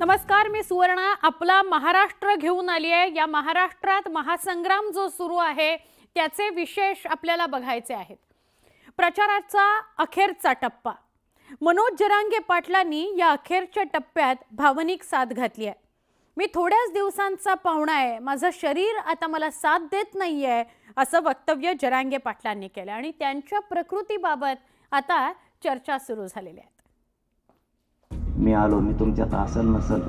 नमस्कार मी सुवर्णा. आपला महाराष्ट्र घेऊन आली आहे. या महाराष्ट्रात महासंग्राम जो सुरू आहे त्याचे विशेष आपल्याला बघायचे आहेत. प्रचाराचा अखेरचा टप्पा. मनोज जरांगे पाटलांनी या अखेरच्या टप्प्यात भावनिक साथ घातली आहे. मी थोड्याच दिवसांचा पाहुणा आहे. माझं शरीर आता मला साथ देत नाही आहे असं वक्तव्य जरांगे पाटलांनी केलं आणि त्यांच्या प्रकृतीबाबत आता चर्चा सुरू झालेल्या आहे. मी आलो मी तुमच्यात असल नसल.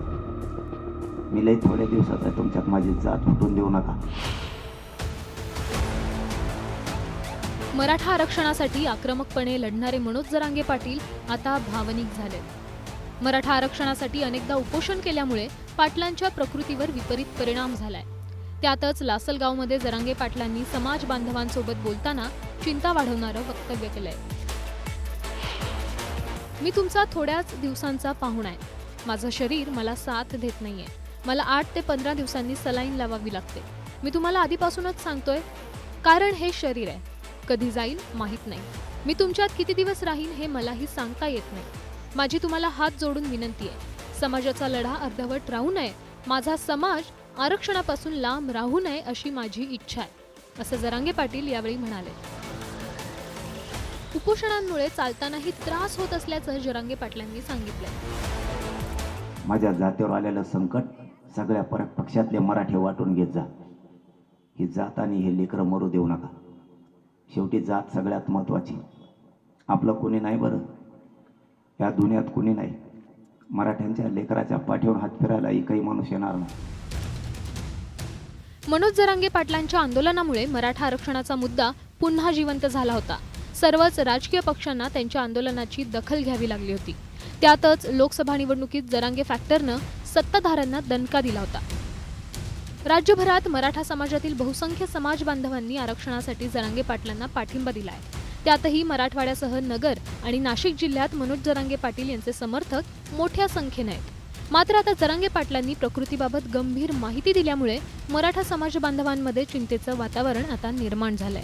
मी लई थोड्या दिवसात आहे तुमच्यात माझी जात उठून देऊ नका. मराठा आरक्षणासाठी आक्रमकपणे लढणारे मनोज जरांगे पाटील आता भावनिक झाले. मराठा आरक्षणासाठी अनेकदा उपोषण केल्यामुळे पाटलांच्या प्रकृतीवर विपरीत परिणाम झालाय. त्यातच लासलगावमध्ये जरांगे पाटलांनी समाज बांधवांसोबत बोलताना चिंता वाढवणारं वक्तव्य केलंय. मी तुमचा थोड्याच दिवसांचा पाहुणा आहे. माझं शरीर मला साथ देत नाहीये. मला आठ ते पंधरा दिवसांनी सलाईन लावावी लागते. मी तुम्हाला आधीपासूनच सांगतोय कारण हे शरीर आहे. कधी जाईल माहीत नाही. मी तुमच्यात किती दिवस राहीन हे मलाही सांगता येत नाही. माझी तुम्हाला हात जोडून विनंती आहे. समाजाचा लढा अर्धवट राहू नये. माझा समाज आरक्षणापासून लांब राहू नये अशी माझी इच्छा आहे. असं जरांगे पाटील यावेळी म्हणाले. उपोषणांमुळे चालतानाही त्रास होत असल्याचं जरांगे पाटलांनी सांगितलंय. माझ्या जातीवर आलेलं संकट सगळ्या परत पक्षातले मराठे वाटून घेत जा. ही जात आणि हे लेकरं मरू देऊ नका. शेवटी जात सगळ्यात महत्त्वाची आपलं कोणी नाही बरं. या दुनियात कोणी नाही. मराठ्यांच्या लेकराच्या पाठीवर हात फिरायला एकही माणूस येणार नाही. मनोज जरांगे पाटलांच्या आंदोलनामुळे मराठा आरक्षणाचा मुद्दा पुन्हा जिवंत झाला होता. सर्वच राजकीय पक्षांना त्यांच्या आंदोलनाची दखल घ्यावी लागली होती. त्यातच लोकसभा निवडणुकीत जरांगे फॅक्टरनं सत्ताधाऱ्यांना दणका दिला होता. राज्यभरात मराठा समाजातील बहुसंख्य समाज बांधवांनी आरक्षणासाठी जरांगे पाटलांना पाठिंबा दिलाय. त्यातही मराठवाड्यासह नगर आणि नाशिक जिल्ह्यात मनोज जरांगे पाटील यांचे समर्थक मोठ्या संख्येने आहेत. मात्र आता जरांगे पाटलांनी प्रकृतीबाबत गंभीर माहिती दिल्यामुळे मराठा समाज बांधवांमध्ये चिंतेचं वातावरण आता निर्माण झालंय.